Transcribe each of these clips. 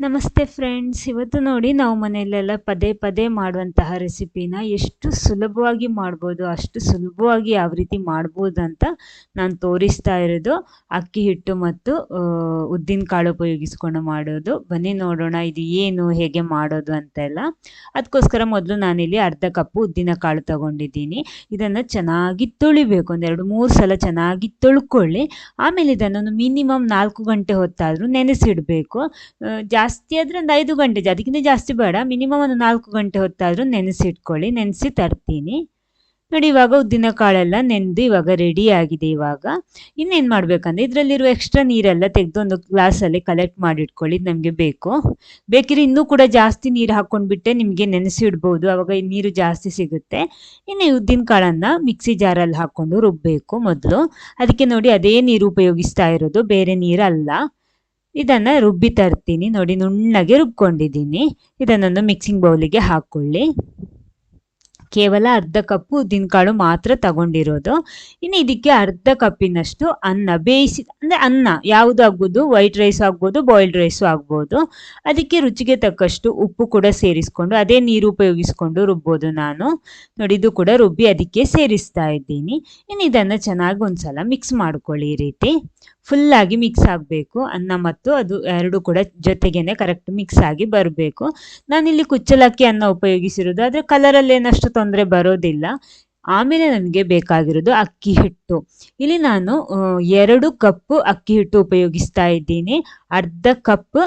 ನಮಸ್ತೆ ಫ್ರೆಂಡ್ಸ್. ಇವತ್ತು ನೋಡಿ ನಾವು ಮನೆಯಲ್ಲೆಲ್ಲ ಪದೇ ಪದೇ ಮಾಡುವಂತಹ ರೆಸಿಪಿನ ಎಷ್ಟು ಸುಲಭವಾಗಿ ಮಾಡ್ಬೋದು, ಅಷ್ಟು ಸುಲಭವಾಗಿ ಯಾವ ರೀತಿ ಮಾಡ್ಬೋದು ಅಂತ ನಾನು ತೋರಿಸ್ತಾ ಇರೋದು. ಅಕ್ಕಿ ಹಿಟ್ಟು ಮತ್ತು ಉದ್ದಿನ ಕಾಳು ಉಪಯೋಗಿಸ್ಕೊಂಡು ಮಾಡೋದು. ಬನ್ನಿ ನೋಡೋಣ ಇದು ಏನು, ಹೇಗೆ ಮಾಡೋದು ಅಂತೆಲ್ಲ. ಅದಕ್ಕೋಸ್ಕರ ಮೊದಲು ನಾನಿಲ್ಲಿ ಅರ್ಧ ಕಪ್ಪು ಉದ್ದಿನ ಕಾಳು ತಗೊಂಡಿದ್ದೀನಿ. ಇದನ್ನು ಚೆನ್ನಾಗಿ ತೊಳಿಬೇಕು. ಒಂದೆರಡು ಮೂರು ಸಲ ಚೆನ್ನಾಗಿ ತೊಳ್ಕೊಳ್ಳಿ. ಆಮೇಲೆ ಇದನ್ನು ಮಿನಿಮಮ್ ನಾಲ್ಕು ಗಂಟೆ ಹೊತ್ತಾದರೂ ನೆನೆಸಿಡಬೇಕು. ಜಾಸ್ತಿ ಆದರೆ ಒಂದು ಐದು ಗಂಟೆ ಅದಕ್ಕಿಂತ ಜಾಸ್ತಿ ಬೇಡ. ಮಿನಿಮಮ್ ಒಂದು ನಾಲ್ಕು ಗಂಟೆ ಹೊತ್ತಾದರೂ ನೆನೆಸಿಟ್ಕೊಳ್ಳಿ. ನೆನೆಸಿ ತರ್ತೀನಿ. ನೋಡಿ, ಇವಾಗ ಉದ್ದಿನ ಕಾಳೆಲ್ಲ ನೆನೆದು ಇವಾಗ ರೆಡಿ ಆಗಿದೆ ಇವಾಗ. ಇನ್ನೇನು ಮಾಡಬೇಕಂದ್ರೆ ಇದರಲ್ಲಿರುವ ಎಕ್ಸ್ಟ್ರಾ ನೀರೆಲ್ಲ ತೆಗೆದು ಒಂದು ಗ್ಲಾಸಲ್ಲಿ ಕಲೆಕ್ಟ್ ಮಾಡಿ ಇಟ್ಕೊಳ್ಳಿ ನಮಗೆ ಬೇಕು. ಬೇಕಿದ್ರೆ ಇನ್ನೂ ಕೂಡ ಜಾಸ್ತಿ ನೀರು ಹಾಕ್ಕೊಂಡ್ಬಿಟ್ಟೆ ನಿಮಗೆ ನೆನೆಸಿ ನೆನೆಸಿಡ್ಬೋದು ಈ ನೀರು ಜಾಸ್ತಿ ಸಿಗುತ್ತೆ. ಇನ್ನು ಉದ್ದಿನ ಕಾಳನ್ನು ಮಿಕ್ಸಿ ಜಾರಲ್ಲಿ ಹಾಕ್ಕೊಂಡು ರುಬ್ಬಬೇಕು ಮೊದಲು. ಅದಕ್ಕೆ ನೋಡಿ, ಅದೇ ನೀರು ಉಪಯೋಗಿಸ್ತಾ ಇರೋದು. ಬೇರೆ ನೀರಲ್ಲ. ಇದನ್ನು ರುಬ್ಬಿ ತರ್ತೀನಿ. ನೋಡಿ ನುಣ್ಣಗೆ ರುಬ್ಕೊಂಡಿದ್ದೀನಿ. ಇದನ್ನೊಂದು ಮಿಕ್ಸಿಂಗ್ ಬೌಲಿಗೆ ಹಾಕ್ಕೊಳ್ಳಿ ಕೇವಲ ಅರ್ಧ ಕಪ್ಪು ಉದ್ದಿನಕಾಳು ಮಾತ್ರ ತಗೊಂಡಿರೋದು. ಇನ್ನು ಇದಕ್ಕೆ ಅರ್ಧ ಕಪ್ಪಿನಷ್ಟು ಅನ್ನ, ಬೇಯಿಸಿ, ಅಂದರೆ ಅನ್ನ ಯಾವುದು ಆಗ್ಬೋದು? ವೈಟ್ ರೈಸ್ ಆಗ್ಬೋದು ಬಾಯ್ಲ್ಡ್ ರೈಸು ಆಗ್ಬೋದು. ಅದಕ್ಕೆ ರುಚಿಗೆ ತಕ್ಕಷ್ಟು ಉಪ್ಪು ಕೂಡ ಸೇರಿಸ್ಕೊಂಡು, ಅದೇ ನೀರು ಉಪಯೋಗಿಸ್ಕೊಂಡು ರುಬ್ಬೋದು ನಾನು. ನೋಡಿ, ಇದು ಕೂಡ ರುಬ್ಬಿ ಅದಕ್ಕೆ ಸೇರಿಸ್ತಾ ಇದ್ದೀನಿ. ಇನ್ನು ಇದನ್ನು ಚೆನ್ನಾಗಿ ಒಂದ್ಸಲ ಮಿಕ್ಸ್ ಮಾಡ್ಕೊಳ್ಳಿ ಈ ರೀತಿ. ಫುಲ್ಲಾಗಿ ಮಿಕ್ಸ್ ಆಗಬೇಕು. ಅನ್ನ ಮತ್ತು ಅದು ಎರಡು ಕೂಡ ಜೊತೆಗೇನೆ ಕರೆಕ್ಟ್ ಮಿಕ್ಸ್ ಆಗಿ ಬರಬೇಕು. ನಾನಿಲ್ಲಿ ಕುಚ್ಚಲಕ್ಕಿ ಅನ್ನ ಉಪಯೋಗಿಸಿರೋದು, ಆದರೆ ಕಲರಲ್ಲಿ ಏನಷ್ಟು ತೊಂದರೆ ಬರೋದಿಲ್ಲ. ಆಮೇಲೆ ನನಗೆ ಬೇಕಾಗಿರೋದು ಅಕ್ಕಿ ಹಿಟ್ಟು. ಇಲ್ಲಿ ನಾನು ಎರಡು ಕಪ್ಪು ಅಕ್ಕಿ ಹಿಟ್ಟು ಉಪಯೋಗಿಸ್ತಾ ಇದ್ದೀನಿ. ಅರ್ಧ ಕಪ್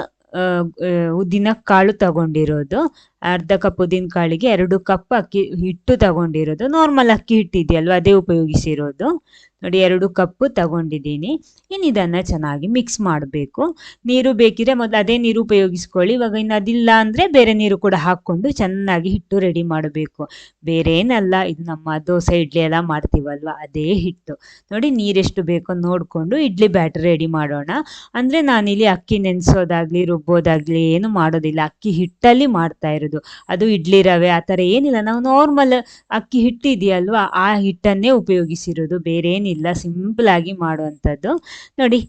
ಉದ್ದಿನ ಕಾಳು ತಗೊಂಡಿರೋದು. ಅರ್ಧ ಕಪ್ ಉದ್ದಿನ ಕಾಳಿಗೆ ಎರಡು ಕಪ್ ಅಕ್ಕಿ ಹಿಟ್ಟು ತಗೊಂಡಿರೋದು. ನಾರ್ಮಲ್ ಅಕ್ಕಿ ಹಿಟ್ಟು ಇದೆಯಲ್ವ ಅದೇ ಉಪಯೋಗಿಸಿರೋದು. ನೋಡಿ, ಎರಡು ಕಪ್ಪು ತಗೊಂಡಿದ್ದೀನಿ. ಇನ್ನು ಇದನ್ನು ಚೆನ್ನಾಗಿ ಮಿಕ್ಸ್ ಮಾಡಬೇಕು. ನೀರು ಬೇಕಿದ್ರೆ ಮೊದಲು ಅದೇ ನೀರು ಉಪಯೋಗಿಸ್ಕೊಳ್ಳಿ. ಇವಾಗ ಇನ್ನು ಅದಿಲ್ಲ ಅಂದರೆ ಬೇರೆ ನೀರು ಕೂಡ ಹಾಕ್ಕೊಂಡು ಚೆನ್ನಾಗಿ ಹಿಟ್ಟು ರೆಡಿ ಮಾಡಬೇಕು. ಬೇರೆ ಏನಲ್ಲ, ಇದು ನಮ್ಮ ದೋಸೆ, ಇಡ್ಲಿ ಎಲ್ಲ ಮಾಡ್ತೀವಲ್ವ, ಅದೇ ಹಿಟ್ಟು. ನೋಡಿ, ನೀರೆಷ್ಟು ಬೇಕೋ ನೋಡಿಕೊಂಡು ಇಡ್ಲಿ ಬ್ಯಾಟರ್ ರೆಡಿ ಮಾಡೋಣ. ಅಂದರೆ ನಾನಿಲ್ಲಿ ಅಕ್ಕಿ ನೆನೆಸೋದಾಗಲಿ, ರುಬ್ಬೋದಾಗಲಿ, ಏನು ಮಾಡೋದಿಲ್ಲ. ಅಕ್ಕಿ ಹಿಟ್ಟಲ್ಲಿ ಮಾಡ್ತಾ ಇರೋದು. ಅದು ಇಡ್ಲಿ ರವೆ, ಆ ಥರ ಏನಿಲ್ಲ. ನಾವು ನಾರ್ಮಲ್ ಅಕ್ಕಿ ಹಿಟ್ಟಿದೆಯಲ್ವಾ, ಆ ಹಿಟ್ಟನ್ನೇ ಉಪಯೋಗಿಸಿರೋದು. ಬೇರೆ ಏನಿಲ್ಲ ಸಿಂಪಲ್ ಆಗಿ ಮಾಡುವಂಥದ್ದು. ನೋಡಿ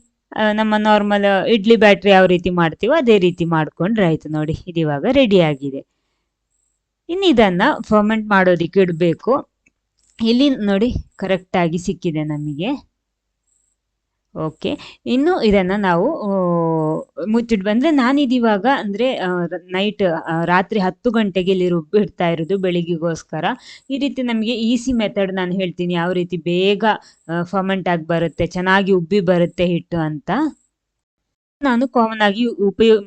ನಮ್ಮ ನಾರ್ಮಲ್ ಇಡ್ಲಿ ಬ್ಯಾಟ್ರಿ ಯಾವ ರೀತಿ ಮಾಡ್ತೀವೋ ಅದೇ ರೀತಿ ಮಾಡ್ಕೊಂಡ್ರೆ ಆಯ್ತು. ನೋಡಿ ಇದಿವಾಗ ರೆಡಿ ಆಗಿದೆ. ಇನ್ನು ಇದನ್ನು ಫರ್ಮೆಂಟ್ ಮಾಡೋದಕ್ಕೆ ಇಡಬೇಕು. ಇಲ್ಲಿ ನೋಡಿ ಕರೆಕ್ಟಾಗಿ ಸಿಕ್ಕಿದೆ ನಮಗೆ. ಓಕೆ ಇನ್ನು ಇದನ್ನು ನಾವು ಮುಚ್ಚಿಟ್ಟು ಬಂದರೆ ನಾನಿದಿವಾಗ ಅಂದ್ರೆ ನೈಟ್ ರಾತ್ರಿ ಹತ್ತು ಗಂಟೆಗೆ ಇಲ್ಲಿ ರುಬ್ಬಿಡ್ತಾ ಇರೋದು ಬೆಳಿಗ್ಗೆಗೋಸ್ಕರ. ಈ ರೀತಿ ನಮಗೆ ಈಸಿ ಮೆಥಡ್ ನಾನು ಹೇಳ್ತೀನಿ. ಯಾವ ರೀತಿ ಬೇಗ ಫರ್ಮೆಂಟ್ ಆಗಿ ಬರುತ್ತೆ, ಚೆನ್ನಾಗಿ ಉಬ್ಬಿ ಬರುತ್ತೆ ಹಿಟ್ಟು ಅಂತ. ನಾನು ಕಾಮನ್ ಆಗಿ ಉಪಯೋಗ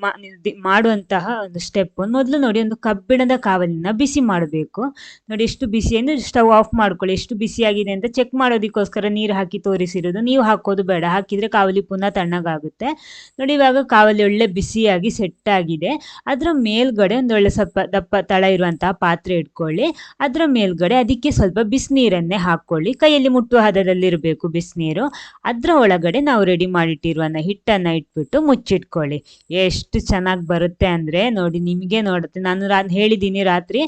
ಮಾಡುವಂತಹ ಒಂದು ಸ್ಟೆಪ್ ಮೊದಲು ನೋಡಿ ಒಂದು ಕಬ್ಬಿಣದ ಕಾವಲಿನ ಬಿಸಿ ಮಾಡಬೇಕು. ನೋಡಿ ಎಷ್ಟು ಬಿಸಿ ಅಂದರೆ ಸ್ಟವ್ ಆಫ್ ಮಾಡ್ಕೊಳ್ಳಿ. ಎಷ್ಟು ಬಿಸಿಯಾಗಿದೆ ಅಂತ ಚೆಕ್ ಮಾಡೋದಕ್ಕೋಸ್ಕರ ನೀರು ಹಾಕಿ ತೋರಿಸಿರೋದು. ನೀವು ಹಾಕೋದು ಬೇಡ. ಹಾಕಿದ್ರೆ ಕಾವಲಿ ಪುನಃ ತಣ್ಣಗಾಗುತ್ತೆ. ನೋಡಿ ಇವಾಗ ಕಾವಲಿ ಒಳ್ಳೆ ಬಿಸಿಯಾಗಿ ಸೆಟ್ ಆಗಿದೆ. ಅದರ ಮೇಲ್ಗಡೆ ಒಂದು ಒಳ್ಳೆ ಸ್ವಲ್ಪ ದಪ್ಪ, ತಳ ಇರುವಂತಹ ಪಾತ್ರೆ ಇಟ್ಕೊಳ್ಳಿ. ಅದರ ಮೇಲ್ಗಡೆ ಅದಕ್ಕೆ ಸ್ವಲ್ಪ ಬಿಸಿನೀರನ್ನೇ ಹಾಕ್ಕೊಳ್ಳಿ. ಕೈಯಲ್ಲಿ ಮುಟ್ಟುವ ಹದದಲ್ಲಿರಬೇಕು ಬಿಸಿನೀರು. ಅದರ ಒಳಗಡೆ ನಾವು ರೆಡಿ ಮಾಡಿಟ್ಟಿರುವ ಹಿಟ್ಟನ್ನು ಇಟ್ಬಿಟ್ಟು ಮುಚ್ಚಿಟ್ಕೊಳ್ಳಿ. ಎಷ್ಟು ಚೆನ್ನಾಗಿ ಬರುತ್ತೆ ಅಂದರೆ ನೋಡಿ ನಿಮಗೆ ನೋಡುತ್ತೆ. ನಾನು ರಾ ಹೇಳಿದ್ದೀನಿ ರಾತ್ರಿ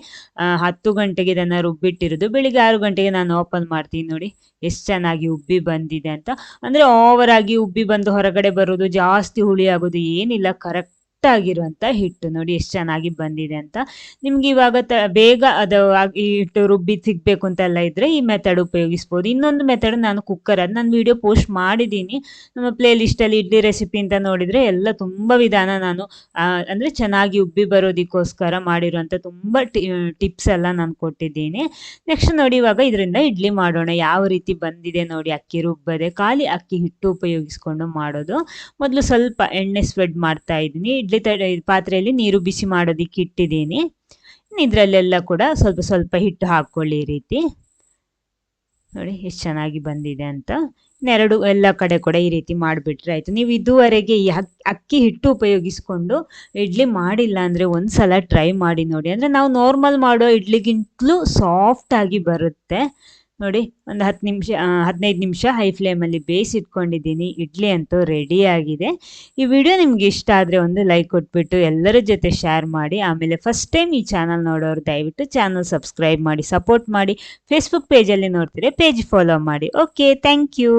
ಹತ್ತು ಗಂಟೆಗೆ ಇದನ್ನು ರುಬ್ಬಿಟ್ಟಿರೋದು, ಬೆಳಿಗ್ಗೆ ಆರು ಗಂಟೆಗೆ ನಾನು ಓಪನ್ ಮಾಡ್ತೀನಿ ನೋಡಿ ಎಷ್ಟು ಚೆನ್ನಾಗಿ ಉಬ್ಬಿ ಬಂದಿದೆ ಅಂತ. ಅಂದರೆ ಓವರಾಗಿ ಉಬ್ಬಿ ಬಂದು ಹೊರಗಡೆ ಬರೋದು ಜಾಸ್ತಿ ಹುಳಿ ಆಗೋದು ಏನಿಲ್ಲ ಕರೆಕ್ಟ್ ಆಗಿರುವಂಥ ಹಿಟ್ಟು ನೋಡಿ ಎಷ್ಟು ಚೆನ್ನಾಗಿ ಬಂದಿದೆ ಅಂತ. ನಿಮ್ಗೆ ಇವಾಗ ತ, ಬೇಗ ಅದು ಈ ಹಿಟ್ಟು ರುಬ್ಬಿ ಸಿಗಬೇಕು ಅಂತೆಲ್ಲ ಇದ್ದರೆ ಈ ಮೆಥಡ್ ಉಪಯೋಗಿಸ್ಬೋದು. ಇನ್ನೊಂದು ಮೆಥಡ್ ನಾನು ಕುಕ್ಕರ್ ಅದು ನಾನು ವಿಡಿಯೋ ಪೋಸ್ಟ್ ಮಾಡಿದ್ದೀನಿ. ನಮ್ಮ ಪ್ಲೇ ಲಿಸ್ಟಲ್ಲಿ ಇಡ್ಲಿ ರೆಸಿಪಿ ಅಂತ ನೋಡಿದರೆ ಎಲ್ಲ ತುಂಬ ವಿಧಾನ ನಾನು ಅಂದರೆ ಚೆನ್ನಾಗಿ ಉಬ್ಬಿ ಬರೋದಕ್ಕೋಸ್ಕರ ಮಾಡಿರುವಂಥ ತುಂಬ ಟಿಪ್ಸ್ ಎಲ್ಲ ನಾನು ಕೊಟ್ಟಿದ್ದೀನಿ. ನೆಕ್ಸ್ಟ್ ನೋಡಿ ಇವಾಗ ಇದರಿಂದ ಇಡ್ಲಿ ಮಾಡೋಣ. ಯಾವ ರೀತಿ ಬಂದಿದೆ ನೋಡಿ ಅಕ್ಕಿ ರುಬ್ಬದೆ. ಖಾಲಿ ಅಕ್ಕಿ ಹಿಟ್ಟು ಉಪಯೋಗಿಸ್ಕೊಂಡು ಮಾಡೋದು. ಮೊದಲು ಸ್ವಲ್ಪ ಎಣ್ಣೆ ಸ್ವೆಡ್ ಮಾಡ್ತಾ ಇದ್ದೀನಿ. ಇಡ್ಲಿ ತಡೆ ಪಾತ್ರೆಯಲ್ಲಿ ನೀರು ಬಿಸಿ ಮಾಡೋದಿಕ್ಕೆ ಇಟ್ಟಿದ್ದೀನಿ. ಇದರಲ್ಲೆಲ್ಲ ಕೂಡ ಸ್ವಲ್ಪ ಸ್ವಲ್ಪ ಹಿಟ್ಟು ಹಾಕ್ಕೊಳ್ಳಿ ಈ ರೀತಿ. ನೋಡಿ ಎಷ್ಟು ಚೆನ್ನಾಗಿ ಬಂದಿದೆ ಅಂತ. ಇನ್ನೆರಡು ಎಲ್ಲ ಕಡೆ ಕೂಡ ಈ ರೀತಿ ಮಾಡಿಬಿಟ್ರೆ ಆಯಿತು. ನೀವು ಇದುವರೆಗೆ ಈ ಅಕ್ಕಿ ಹಿಟ್ಟು ಉಪಯೋಗಿಸ್ಕೊಂಡು ಇಡ್ಲಿ ಮಾಡಿಲ್ಲ ಅಂದರೆ ಒಂದು ಸಲ ಟ್ರೈ ಮಾಡಿ ನೋಡಿ. ಅಂದರೆ ನಾವು ನಾರ್ಮಲ್ ಮಾಡೋ ಇಡ್ಲಿಗಿಂತಲೂ ಸಾಫ್ಟಾಗಿ ಬರುತ್ತೆ. ನೋಡಿ, ಒಂದು ಹತ್ತು ನಿಮಿಷ ಹದಿನೈದು ನಿಮಿಷ ಹೈ ಫ್ಲೇಮಲ್ಲಿ ಬೇಯಿಸಿಟ್ಕೊಂಡಿದ್ದೀನಿ. ಇಡ್ಲಿ ಅಂತೂ ರೆಡಿ ಆಗಿದೆ. ಈ ವಿಡಿಯೋ ನಿಮ್ಗೆ ಇಷ್ಟ ಆದರೆ ಒಂದು ಲೈಕ್ ಕೊಟ್ಬಿಟ್ಟು ಎಲ್ಲರ ಜೊತೆ ಶೇರ್ ಮಾಡಿ. ಆಮೇಲೆ ಫಸ್ಟ್ ಟೈಮ್ ಈ ಚಾನಲ್ ನೋಡೋರು ದಯವಿಟ್ಟು ಚಾನಲ್ ಸಬ್ಸ್ಕ್ರೈಬ್ ಮಾಡಿ ಸಪೋರ್ಟ್ ಮಾಡಿ. ಫೇಸ್ಬುಕ್ ಪೇಜಲ್ಲಿ ನೋಡ್ತೀರಿ ಪೇಜ್ ಫಾಲೋ ಮಾಡಿ. Okay thank you